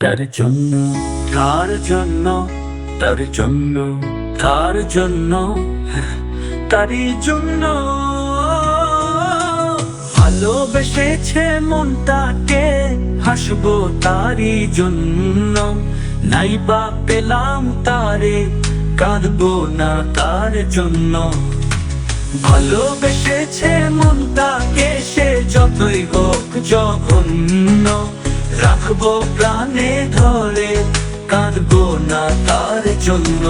তার জন্য তার জন্য তার জন্য তার জন্য, তারই জন্য। ভালোবেসেছে মনটাকে, হাসবো তারই জন্য। নাইবা পেলাম তারে, কাঁদবো না তার জন্য। ভালোবেসেছে মনটাকে, সে যতই হোক জঘন্য। রাখব প্রাণে ধরে কাঁদবো না তার জন্য।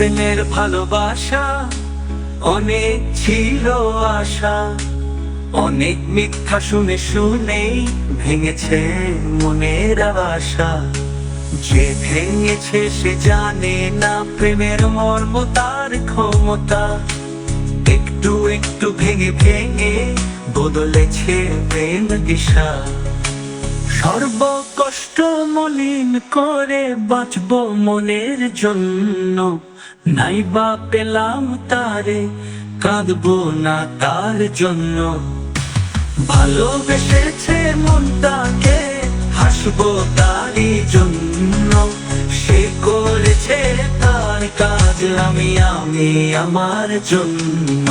প্রেমের ভালোবাসা, অনেক ছিল আশা, অনেক মিথ্যা শুনে শুনেই ভেঙেছে মনের আশা। যে ভেঙেছে সে জানে না প্রেমের মর্ম, তার ক্ষমতা। একটু একটু ভেঙে ভেঙে বদলেছে প্রেম দিশা। সর্বকষ্ট মলিন করে বাঁচব মনের জন্য। নাইবা পেলাম তারে, কাঁদবো না তার জন্য। ভালোবেসেছে মনটাকে, হাসবো তারই জন্য। সে করেছে তার কাজ আমি আমি আমার জন্য।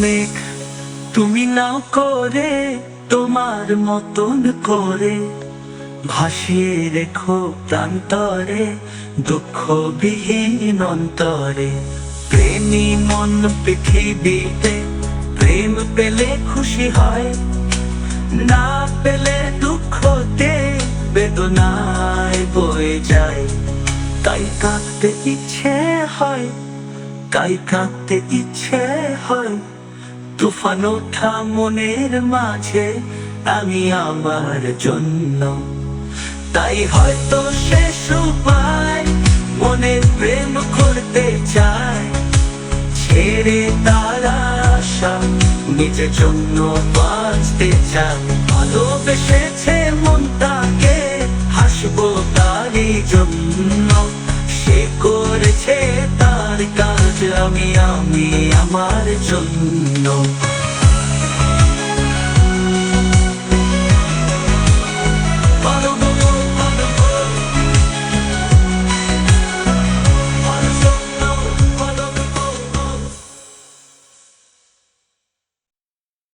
মেঘ তুমি নাও করে তোমার মতন করে। ভাসিয়ে রেখো প্রান্তরে দুঃখ বিহীন অন্তরে। প্রেমী মন পৃথিবীতে প্রেম পেলে খুশি হয়, না পেলে দুঃখতে বেদনায় বয়ে যায়। তাই কাঁদতে ইচ্ছে হয়, তাই কাঁদতে ইচ্ছে হয়। তুফান ওঠা মনের মাঝে আমি আমার জন্য। তাই হয়তো শেষ উপায় মনে প্রেম করতে চায়। ছেড়ে তারা আশা, নিজের জন্য বাঁচতে চায়। ভালোবেসেছে মনটাকে আমি আমি আমার জন্য